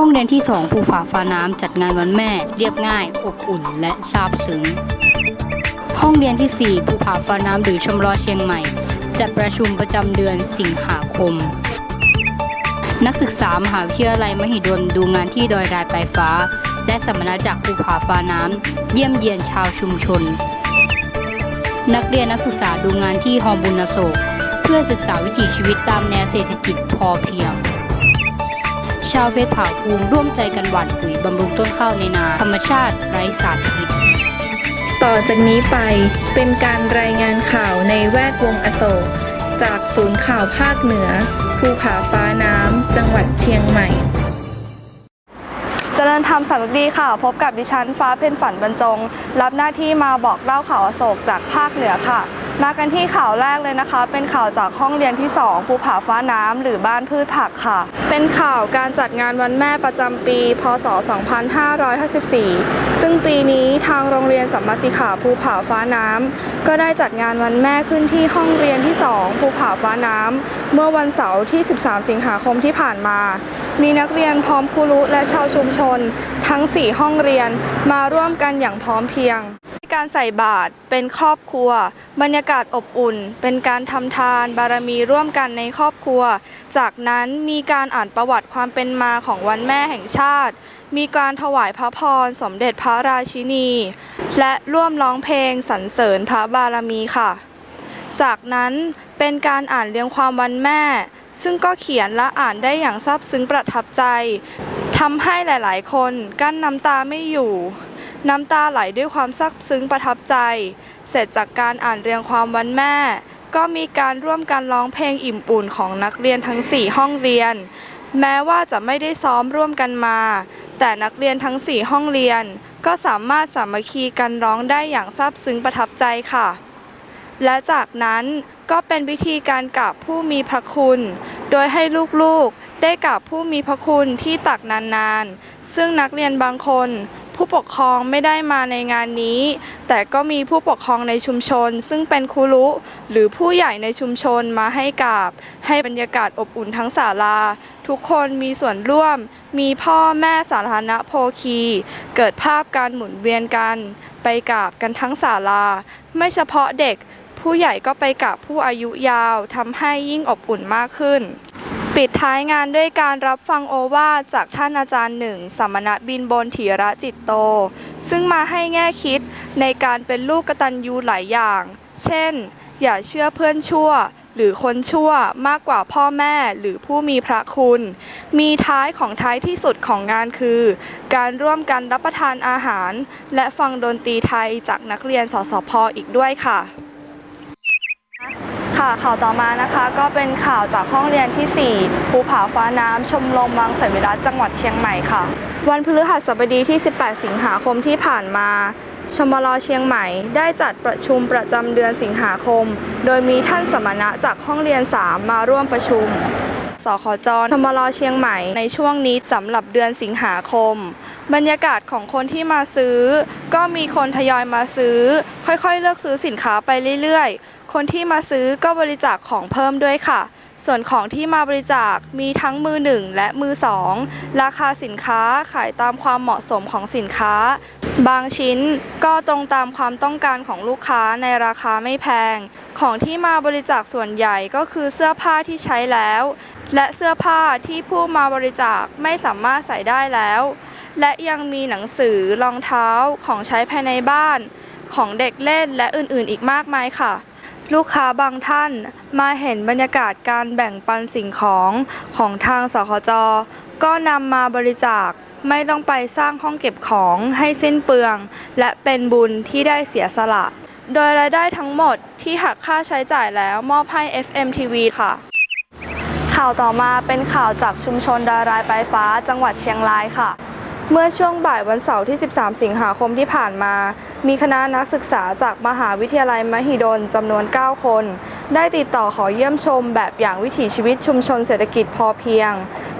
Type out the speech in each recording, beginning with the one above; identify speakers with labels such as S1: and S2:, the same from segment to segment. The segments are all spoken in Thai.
S1: ห้องเรียนที่2ภูผาฟ้าน้ำจัดงานวันแม่ เรียบง่าย อบอุ่น และซาบซึ้ง ห้องเรียนทีสี่ 4 ภูผาฟ้าน้ำหรือชมรอเชียงใหม่ จัดประชุมประจำเดือนสิงหาคม นักศึกษามหาวิทยาลัยมหิดลดูงานที่ดอยรายปลายฟ้า และสัมมนาจากภูผาฟ้าน้ำเยี่ยมเยียนชาวชุมชน นักเรียนนักศึกษาดูงานที่ฮอบุญโศก เพื่อศึกษาวิถีชีวิตตามแนวเศรษฐกิจพอเพียง ชาวเพชรผาภูมิร่วมใจกันหว่านปุ๋ยบำรุงต้นข้าวในนา ธรรมชาติไร้สารพิษ
S2: ต่อจากนี้ไปเป็นการรายงานข่าวในแวดวงอโศกจากศูนย์ข่าวภาคเหนือ ภูผาฟ้าน้ำ จังหวัดเชียงใหม่
S3: เจริญธรรมสำนึกดีค่ะ พบกับดิฉันฟ้าเพ็ญฝันบรรจง รับหน้าที่มาบอกเล่าข่าวอโศกจากภาคเหนือค่ะ มากันที่ข่าวแรกเลยนะคะ เป็นข่าวจากห้องเรียนที่ 2 ภูผาฟ้าน้ำหรือบ้านพืชผักค่ะ เป็นข่าวการจัดงานวันแม่ประจำปี พศ 2554 ซึ่งปีนี้ทางโรงเรียนสัมมาสิขาภูผาฟ้าน้ำ ก็ได้จัดงานวันแม่ขึ้นที่ห้องเรียนที่ 2 ภูผาฟ้าน้ำ เมื่อวันเสาร์ที่ 13 สิงหาคมที่ผ่านมา มีนักเรียนพร้อมครูรุและชาวชุมชน ทั้ง 4 ห้องเรียนมาร่วมกันอย่างพร้อมเพรียง การใส่บาตรเป็นครอบครัว บรรยากาศอบอุ่น เป็นการทำทานบารมีร่วมกันในครอบครัว จากนั้นมีการอ่านประวัติความเป็นมาของวันแม่แห่งชาติ มีการถวายพระพรสมเด็จพระราชินี และร่วมร้องเพลงสรรเสริญพระบารมีค่ะ จากนั้นเป็นการอ่านเรียงความวันแม่ ซึ่งก็เขียนและอ่านได้อย่างซาบซึ้งประทับใจทำให้หลาย ๆ คนกั้นน้ำตาไม่อยู่ น้ำตาไหลด้วยความซาบซึ้งประทับใจ เสร็จจากการอ่านเรียงความวันแม่ ก็มีการร่วมกันร้องเพลงอิ่มอุ่นของนักเรียนทั้ง 4 ห้องเรียน แม้ว่าจะไม่ได้ซ้อมร่วมกันมา แต่นักเรียนทั้ง 4 ห้องเรียน ก็สามารถสามัคคีกันร้องได้อย่างซาบซึ้งประทับใจค่ะ และจากนั้นก็เป็นวิธีการกราบผู้มีพระคุณ โดยให้ลูกๆได้กราบผู้มีพระคุณที่ตักนานๆ ซึ่งนักเรียนบางคน ผู้ปกครองไม่ได้มาในงานนี้ แต่ก็มีผู้ปกครองในชุมชน ซึ่งเป็นครูรุหรือผู้ใหญ่ในชุมชนมาให้กราบ ให้บรรยากาศอบอุ่นทั้งศาลา ทุกคนมีส่วนร่วม มีพ่อแม่สาธารณโภคี เกิดภาพการหมุนเวียนกัน ไปกราบกันทั้งศาลา ไม่เฉพาะเด็ก ผู้ใหญ่ก็ไปกับผู้อายุยาวทำให้ยิ่งอบอุ่นมากขึ้น ปิดท้ายงานด้วยการรับฟังโอวาจากท่านอาจารย์หนึ่งสมณะบินบนถีระจิตโต ซึ่งมาให้แง่คิดในการเป็นลูกกตัญญูหลายอย่าง เช่น อย่าเชื่อเพื่อนชั่ว หรือคนชั่วมากกว่าพ่อแม่หรือผู้มีพระคุณ มีท้ายของท้ายที่สุดของงานคือ การร่วมกันรับประทานอาหาร และฟังดนตรีไทยจากนักเรียนสสพออีกด้วยค่ะ ค่ะข่าวต่อมานะคะ ก็เป็นข่าวจากห้องเรียนที่ 4 ภูผาฟ้าน้ำชมรมวังสมิรัตจังหวัดเชียงใหม่ค่ะ วันพฤหัสบดีที่ 18 สิงหาคมที่ผ่านมาชมรเชียงใหม่ได้จัดประชุมประจำเดือนสิงหาคม โดยมีท่านสมณะจากห้องเรียน 3 มาร่วมประชุม สขจชมรเชียงใหม่ในช่วงนี้สำหรับเดือนสิงหาคม บรรยากาศของคนที่มาซื้อ ก็มีคนทยอยมาซื้อ ค่อยๆ เลือกซื้อสินค้าไปเรื่อยๆ คนที่มาซื้อก็บริจาคของเพิ่มด้วยค่ะ ส่วนของที่มาบริจาคมีทั้งมือหนึ่งและมือสองราคาสินค้าขายตามความเหมาะสมของสินค้า บางชิ้นก็ตรงตามความต้องการของลูกค้าในราคาไม่แพง ของที่มาบริจาคส่วนใหญ่ก็คือเสื้อผ้าที่ใช้แล้ว และเสื้อผ้าที่ผู้มาบริจาคไม่สามารถใส่ได้แล้ว และยังมีหนังสือรองเท้าของใช้ภายในบ้าน ของเด็กเล่นและอื่นๆ อีกมากมายค่ะ ลูกค้าบางท่านมาเห็นบรรยากาศการแบ่งปันสิ่งของของทางสคจ ก็นำมาบริจาคไม่ต้องไปสร้างห้องเก็บของให้สิ้นเปลือง และเป็นบุญที่ได้เสียสละ โดยรายได้ทั้งหมดที่หักค่าใช้จ่ายแล้วมอบให้ FMTV ค่ะ ข่าวต่อมาเป็นข่าวจากชุมชนดารายปลายฟ้าจังหวัดเชียงรายค่ะ เมื่อช่วงบ่ายวันเสาร์ที่ 13 สิงหาคมที่ผ่านมา มีคณะนักศึกษาจากมหาวิทยาลัยมหิดลจำนวน 9 คน ได้ติดต่อขอเยี่ยมชมแบบอย่างวิถีชีวิตชุมชนเศรษฐกิจพอเพียง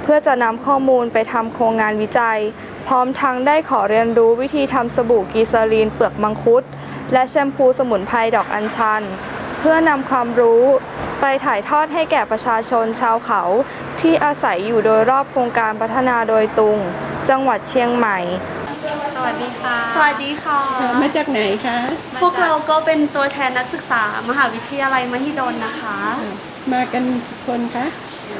S3: เพื่อจะนำข้อมูลไปทำโครงงานวิจัย พร้อมทั้งได้ขอเรียนรู้วิธีทำสบู่กีซาลีนเปลือกมังคุด และแชมพูสมุนไพรดอกอัญชัน เพื่อนำความรู้ไปถ่ายทอดให้แก่ประชาชนชาวเขา ที่อาศัยอยู่โดยรอบโครงการพัฒนาโดยตุง จังหวัดเชียงใหม่
S4: สวัสดีค่ะ
S5: สวัสดีค่ะ
S6: มาจากไหนคะ
S5: พวกเราก็เป็นตัวแทนนักศึกษามหาวิทยาลัยมหิดลนะคะ
S6: มากันคนคะ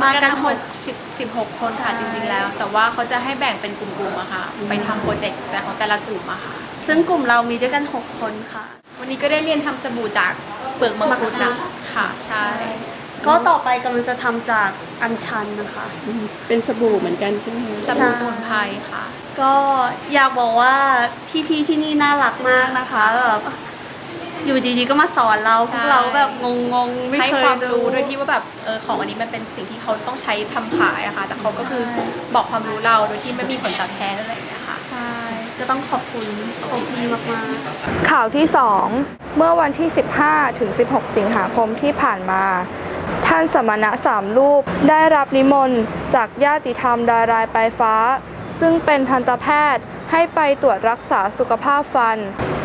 S5: มา
S4: มา
S5: กั
S4: กัน
S5: น
S4: ทั้งหมด10 16 คนค่ะจริงๆแล้ว แต่ว่าเขาจะให้แบ่งเป็นกลุ่มๆอะค่ะ ไปทำโปรเจกต์แต่ของแต่ละกลุ่มอะค่ะ
S5: ซึ่งกลุ่มเรามีด้วยกัน 6 คนค่ะ
S4: วันนี้ก็ได้เรียนทำสบู่จากเปลือกมังคุดนะค่ะ ใช่
S5: ก็ต่อไปกำลังจะทำจากอัญชันนะคะ
S6: เป็นสบู่เหมือนกันใช่ไหมคะ
S4: สบู่สมุนไพรค่ะ
S5: ก็อยากบอกว่าพี่ๆที่นี่น่ารักมากนะคะแบบอยู่ดีๆก็มาสอนเรา
S4: ใช่
S5: พวกเราแบบงงๆ ไม่
S4: ให้
S5: เคย
S4: ความรู้โดยที่ว่าแบบเออของอันนี้มันเป็นสิ่งที่เขาต้องใช้ทำขายอะค่ะ แต่เขาก็คือบอกความรู้เราโดยที่ไม่มีผลตอบแทนอะไรอย่างเงี้ยค่ะ
S5: ใช่ก็ต้องขอบคุณพวกพี่มากๆ
S3: ข่าวที่ 2 เมื่อวันที่ 15 ถึง 16 สิงหาคมที่ผ่านมา ท่านสมณะสามรูปได้รับนิมนต์จากญาติธรรมดารายปลายฟ้า ซึ่งเป็นทันตแพทย์ให้ไปตรวจรักษาสุขภาพฟัน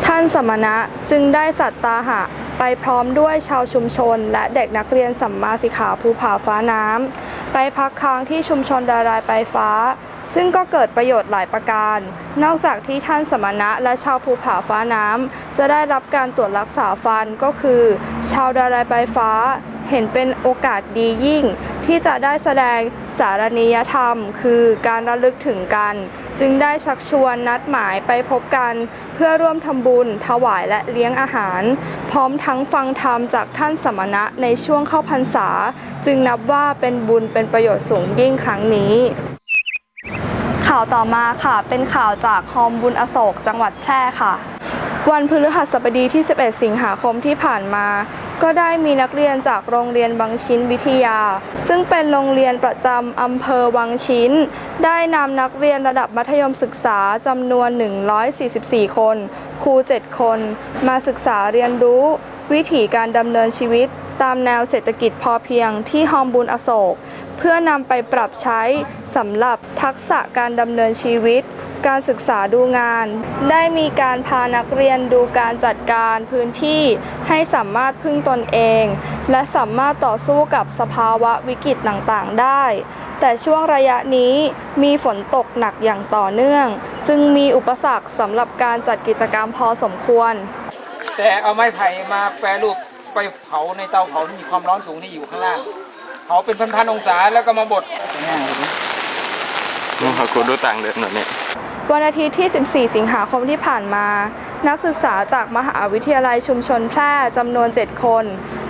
S3: ท่านสมณะจึงได้สัตตาหะไปพร้อมด้วยชาวชุมชน และเด็กนักเรียนสัมมาสิกขาภูผาฟ้าน้ำไปพักค้างที่ชุมชนดารายปลายฟ้า ซึ่งก็เกิดประโยชน์หลายประการ นอกจากที่ท่านสมณะและชาวภูผาฟ้าน้ำจะได้รับการตรวจรักษาฟันก็คือ ชาวดารายปลายฟ้า เห็นเป็นโอกาสดียิ่ง ที่จะได้แสดงสารณียธรรม คือการระลึกถึงกัน จึงได้ชักชวนนัดหมายไปพบกัน เพื่อร่วมทำบุญ ถวายและเลี้ยงอาหาร พร้อมทั้งฟังธรรมจากท่านสมณะในช่วงเข้าพรรษา จึงนับว่าเป็นบุญเป็นประโยชน์สูงยิ่งครั้งนี้ข่าวต่อมาค่ะ เป็นข่าวจากฮอมบุญอโศกจังหวัดแพร่ค่ะ วันพฤหัสบดีที่ 11 สิงหาคมที่ผ่านมา ก็ได้มีนักเรียนจากโรงเรียนบางชิ้นวิทยา ซึ่งเป็นโรงเรียนประจำอำเภอวังชิ้น ได้นำนักเรียนระดับมัธยมศึกษาจำนวน 144 คน ครู 7 คน มาศึกษาเรียนรู้ วิถีการดำเนินชีวิต ตามแนวเศรษฐกิจพอเพียงที่ฮอมบุญอโศก เพื่อนำไปปรับใช้สำหรับทักษะการดำเนินชีวิต การศึกษาดูงาน ได้มีการพานักเรียนดูการจัดการพื้นที่ให้สามารถพึ่งตนเอง และสามารถต่อสู้กับสภาวะวิกฤตต่างๆ ได้ แต่ช่วงระยะนี้มีฝนตกหนักอย่างต่อเนื่อง จึงมีอุปสรรคสำหรับการจัดกิจกรรมพอสมควร
S7: แต่เอาไม้ไผ่มาแปรรูปไปเผาในเตาเผาที่มีความร้อนสูงที่อยู่ข้างล่างเผาเป็นพันๆองศาแล้วก็มาบด
S8: มึงหาคนดูต่าง เดินหน่อยเนี่ย
S3: วันอาทิตย์ที่ 14 สิงหาคมที่ผ่านมา นักศึกษาจากมหาวิทยาลัยชุมชนแพร่จำนวน 7 คน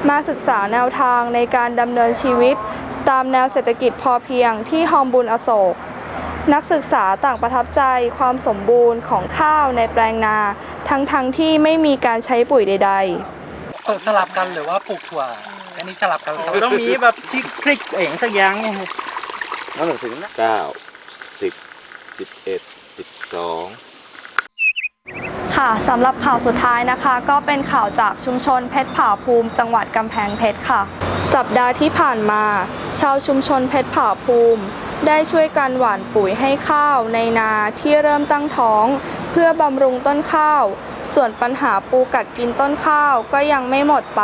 S3: มาศึกษาแนวทางในการดำเนินชีวิต ตามแนวเศรษฐกิจพอเพียงที่ฮอมบุญอโศก นักศึกษาต่างประทับใจความสมบูรณ์ของข้าวในแปลงนา ทั้งๆทที่ไม่มีการใช้ปุ๋ยใด ๆ
S9: เออสลับกันหรือว่าปลูกถั่ว อันนี้สลับกันต้องมีแบบพริกพริกเองสักอย่างไง
S8: นั่นถึงเก้าสิบสิบเอ็ด สิบสอง
S3: ค่ะสำหรับข่าวสุดท้ายนะคะ ก็เป็นข่าวจากชุมชนเพชรผาภูมิ จังหวัดกำแพงเพชรค่ะ สัปดาห์ที่ผ่านมา ชาวชุมชนเพชรผาภูมิ ได้ช่วยกันหว่านปุ๋ยให้ข้าวในนาที่เริ่มตั้งท้อง เพื่อบำรุงต้นข้าว ส่วนปัญหาปูกัดกินต้นข้าวก็ยังไม่หมดไป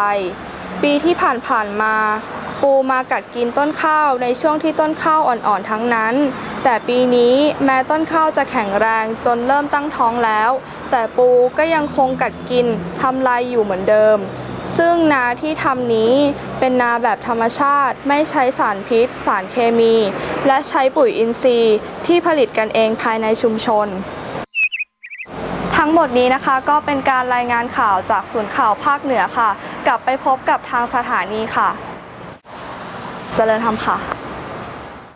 S3: ปีที่ผ่านๆมา ปูมากัดกินต้นข้าวในช่วงที่ต้นข้าวอ่อนๆทั้งนั้น แต่ปีนี้แม้ต้นข้าวจะแข็งแรงจนเริ่มตั้งท้องแล้ว แต่ปูก็ยังคงกัดกินทำลายอยู่เหมือนเดิม ซึ่งนาที่ทำนี้เป็นนาแบบธรรมชาติไม่ใช้สารพิษ สารเคมี และใช้ปุ๋ยอินทรีย์ที่ผลิตกันเองภายในชุมชน ทั้งหมดนี้นะคะก็เป็นการรายงานข่าวจากศูนย์ข่าวภาคเหนือค่ะ กลับไปพบกับทางสถานีค่ะ เจริญธรรมค่ะ